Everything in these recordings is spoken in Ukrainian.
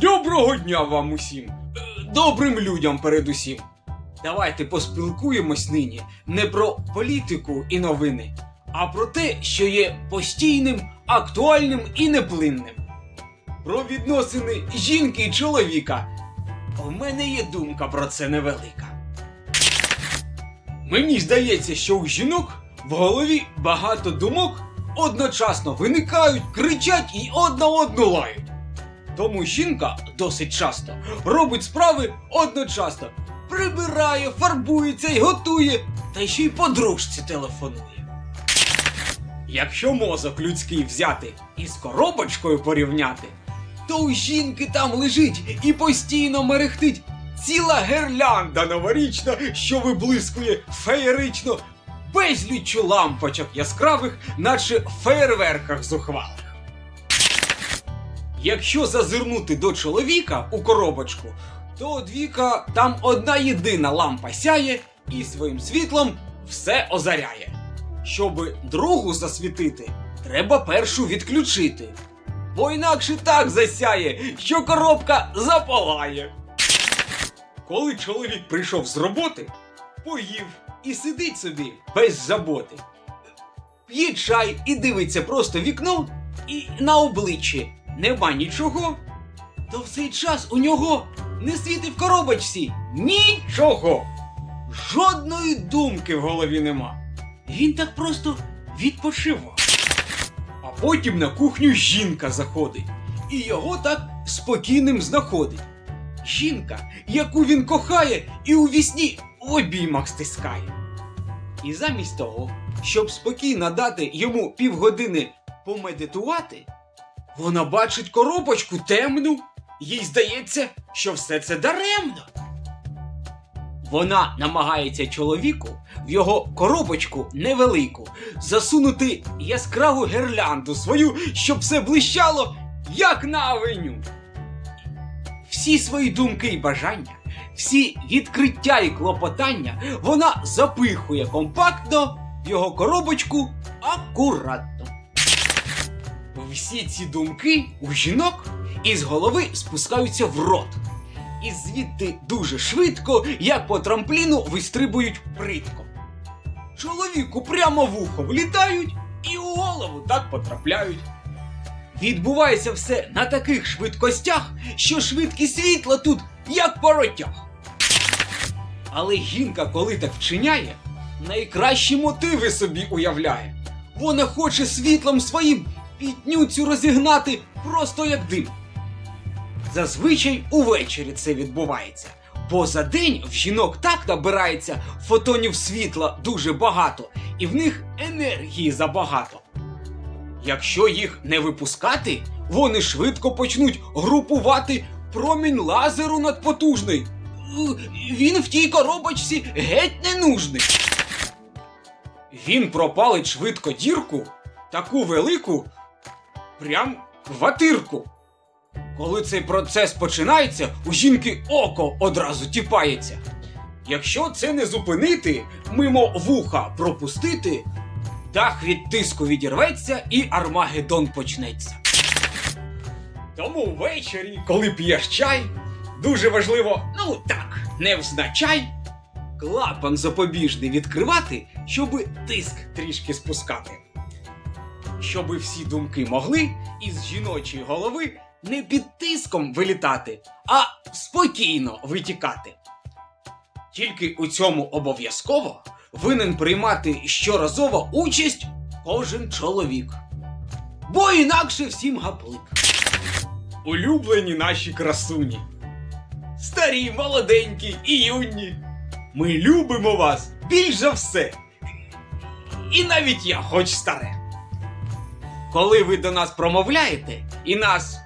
Доброго дня вам усім! Е, Добрим людям передусім. Давайте поспілкуємось нині не про політику і новини, а про те, що є постійним, актуальним і неплинним. Про відносини жінки і чоловіка. У мене є думка про це невелика. Мені здається, що у жінок в голові багато думок одночасно виникають, кричать і одна одну лають. Тому жінка досить часто робить справи одночасно. Прибирає, фарбується і готує, та ще й подружці телефонує. Якщо мозок людський взяти і з коробочкою порівняти, то у жінки там лежить і постійно мерехтить ціла гирлянда новорічна, що виблискує феєрично, безліччю лампочок яскравих, наче в феєрверках зухвалих. Якщо зазирнути до чоловіка у коробочку, то од там одна єдина лампа сяє і своїм світлом все озаряє. Щоби другу засвітити, треба першу відключити. Бо інакше так засяє, що коробка запалає. Коли чоловік прийшов з роботи, поїв і сидить собі без заботи. П'є чай і дивиться просто вікно, і на обличчі нема нічого, то в цей час у нього не світить в коробочці нічого. Жодної думки в голові нема. Він так просто відпочивав. А потім на кухню жінка заходить, і його так спокійним знаходить. Жінка, яку він кохає і у вісні в обіймах стискає. І замість того, щоб спокійно дати йому півгодини помедитувати, вона бачить коробочку темну, їй здається, що все це даремно. Вона намагається чоловіку в його коробочку невелику засунути яскраву гірлянду свою, щоб все блищало, як на авеню. Всі свої думки і бажання, всі відкриття і клопотання вона запихує компактно в його коробочку акуратно. Всі ці думки у жінок із голови спускаються в рот. І звідти дуже швидко, як по трампліну, вистрибують притко. Чоловіку прямо в ухо влітають і у голову так потрапляють. Відбувається все на таких швидкостях, що швидкість світла тут як паротяг. Але жінка, коли так вчиняє, найкращі мотиви собі уявляє. Вона хоче світлом своїм пітню цю розігнати просто як дим. Зазвичай увечері це відбувається, бо за день в жінок так набирається фотонів світла дуже багато, і в них енергії забагато. Якщо їх не випускати, вони швидко почнуть групувати промінь лазеру надпотужний. Він в тій коробочці геть не нужний. Він пропалить швидко дірку, таку велику, прям квартирку. Коли цей процес починається, у жінки око одразу тіпається. Якщо це не зупинити, мимо вуха пропустити, дах від тиску відірветься і Армагеддон почнеться. Тому ввечері, коли п'єш чай, дуже важливо, ну так, не взначай, клапан запобіжний відкривати, щоби тиск трішки спускати. Щоби всі думки могли із жіночої голови не під тиском вилітати, а спокійно витікати. Тільки у цьому обов'язково винен приймати щоразово участь кожен чоловік. Бо інакше всім гаплик. Улюблені наші красуні. Старі, молоденькі і юні. Ми любимо вас більш за все. І навіть я, хоч старе. Коли ви до нас промовляєте і нас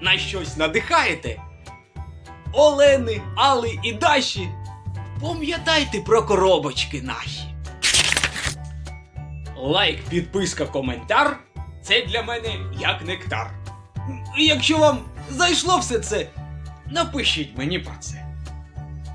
на щось надихаєте, Олени, Али і Даші, пам'ятайте про коробочки наші. Лайк, підписка, коментар це для мене як нектар. І Якщо вам зайшло все це, напишіть мені про це.